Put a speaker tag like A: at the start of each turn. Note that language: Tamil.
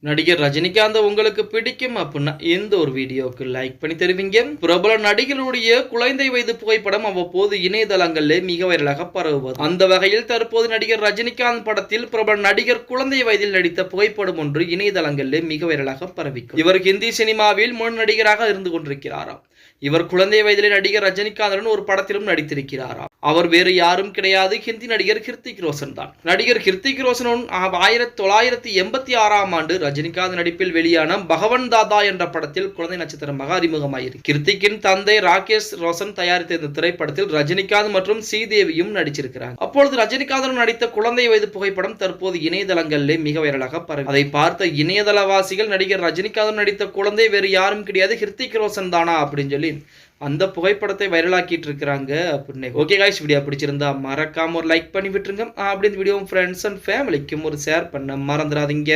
A: நடிகர் ரஜினிகாந்த் உங்களுக்கு பிடிக்கும் அப்படின்னா எந்த ஒரு வீடியோவுக்கு லைக் பண்ணி தருவீங்க? பிரபல நடிகருடைய குழந்தை வயது புகைப்படம் அவ்வப்போது இணையதளங்களில் மிக வைரலாக பரவுவது. அந்த வகையில் தற்போது நடிகர் ரஜினிகாந்த் படத்தில் பிரபல நடிகர் குழந்தை வயதில் நடித்த புகைப்படம் ஒன்று இணையதளங்களில் மிக வைரலாக பரவிக்கும். இவர் ஹிந்தி சினிமாவில் முன் நடிகராக இருந்து கொண்டிருக்கிறாராம். இவர் குழந்தை வயதிலே நடிகர் ரஜினிகாந்துடன் ஒரு படத்திலும் நடித்திருக்கிறாராம் அவர் வேறு யாரும் கிடையாது. ஹிந்தி நடிகர் கிருத்திக் ரோஷன் தான். நடிகர் கிருத்திக் ரோஷனும் ஆயிரத்தி தொள்ளாயிரத்தி எண்பத்தி ஆறாம் ஆண்டு ரஜினிகாந்த் நடிப்பில் வெளியான பகவன் தாதா என்ற படத்தில் குழந்தை நட்சத்திரமாக அறிமுகமாயிரு கிருத்திக்கின் தந்தை ராகேஷ் ரோஷன் தயாரித்த இந்த திரைப்படத்தில் ரஜினிகாந்த் மற்றும் ஸ்ரீதேவியும் நடிச்சிருக்கிறார். அப்பொழுது ரஜினிகாந்துடன் நடித்த குழந்தை வயது புகைப்படம் தற்போது இணையதளங்களிலே மிக வைரலாக பரவி அதை பார்த்த இணையதளவாசிகள் நடிகர் ரஜினிகாந்தன் நடித்த குழந்தை வேறு யாரும் கிடையாது. ஹிருத்திக் ரோஷன் தானா? அப்படின்னு சொல்லி சொல்லி அந்த புகைப்படத்தை வைரலாக்கிட்டு இருக்கிறாங்க அப்படின்னு ஓகே காய்ஸ் வீடியோ பிடிச்சிருந்தா மறக்காம ஒரு லைக் பண்ணி விட்டுருங்க. அப்படி இந்த வீடியோ ஃப்ரெண்ட்ஸ் அண்ட் ஃபேமிலிக்கும் ஒரு ஷேர் பண்ண மறந்துடாதீங்க.